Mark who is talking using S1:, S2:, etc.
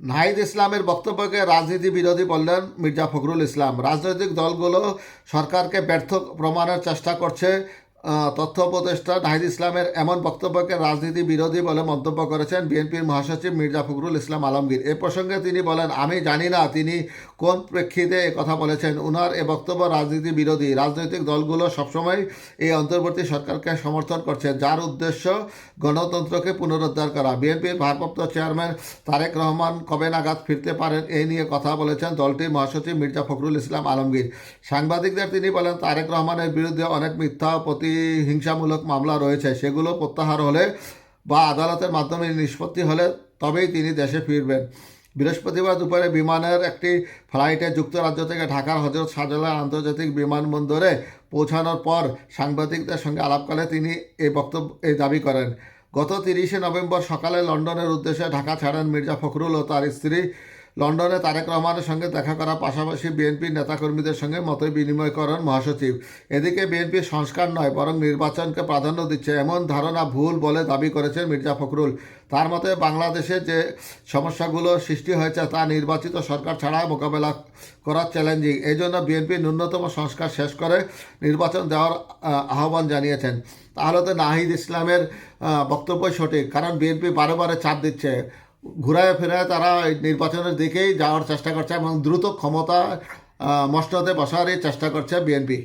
S1: নাহিদ ইসলামের বক্তব্যকে রাজনীতি বিরোধী বললেন মির্জা ফখরুল ইসলাম। রাজনৈতিক দলগুলো সরকারকে ব্যর্থ প্রমাণের চেষ্টা করছে। তথ্য উপদেষ্টা নাহিদ ইসলামের এমন বক্তব্যকে রাজনীতি বিরোধী বলে মন্তব্য করেছেন বিএনপির মহাসচিব মির্জা ফখরুল ইসলাম আলমগীর। এ প্রসঙ্গে তিনি বলেন, আমি জানি না তিনি কোন প্রেক্ষিতে কথা বলেছেন। উনার এ বক্তব্য রাজনীতি বিরোধী। রাজনৈতিক দলগুলো সবসময় এই অন্তর্বর্তী সরকারকে সমর্থন করছে যার উদ্দেশ্য গণতন্ত্রকে পুনরুদ্ধার করা। বিএনপির ভারপ্রাপ্ত চেয়ারম্যান তারেক রহমান কবে নাগাদ ফিরতে পারেন এই নিয়ে কথা বলেছেন দলটির মহাসচিব মির্জা ফখরুল ইসলাম আলমগীর। সাংবাদিকদের তিনি বলেন, তারেক রহমানের বিরুদ্ধে অনেক মিথ্যা ও প্রতিহিংসামূলক মামলা রয়েছে, সেগুলো প্রত্যাহার হলে বা আদালতের মাধ্যমে নিষ্পত্তি হলে তবেই তিনি দেশে ফিরবেন। বৃহস্পতিবার দুপুরে বিমানের একটি ফ্লাইটে যুক্তরাজ্য থেকে ঢাকার হজরত শাহজালাল আন্তর্জাতিক বিমানবন্দরে পৌঁছানোর পর সাংবাদিকদের সঙ্গে আলাপকালে তিনি এই বক্তব্য এই দাবি করেন। গত তিরিশে নভেম্বর সকালে লন্ডনের উদ্দেশ্যে ঢাকা ছাড়েন মির্জা ফখরুল ও তার স্ত্রী লন্ডনে তারেক রহমানের সঙ্গে দেখা করার পাশাপাশি বিএনপির নেতাকর্মীদের সঙ্গে মত বিনিময় করেন মহাসচিব। এদিকে বিএনপি সংস্কার নয় বরং নির্বাচনকে প্রাধান্য দিচ্ছে। এমন ধারণা ভুল বলে দাবি করেছেন মির্জা ফখরুল। তার মতে বাংলাদেশে যে সমস্যাগুলো সৃষ্টি হয়েছে তা নির্বাচিত সরকার ছাড়া মোকাবেলা করা চ্যালেঞ্জিং। এই জন্য বিএনপি ন্যূনতম সংস্কার শেষ করে নির্বাচন দেওয়ার আহ্বান জানিয়েছেন। তাহলে তো নাহিদ ইসলামের আহ, বক্তব্যই সঠিক কারণ বিএনপি বারে বারে চাপ দিচ্ছে। ঘুরায় ফেরায় তারা এই নির্বাচনের দিকেই যাওয়ার চেষ্টা করছে এবং দ্রুত ক্ষমতা আহ, বসার বসারই চেষ্টা করছে বিএনপি।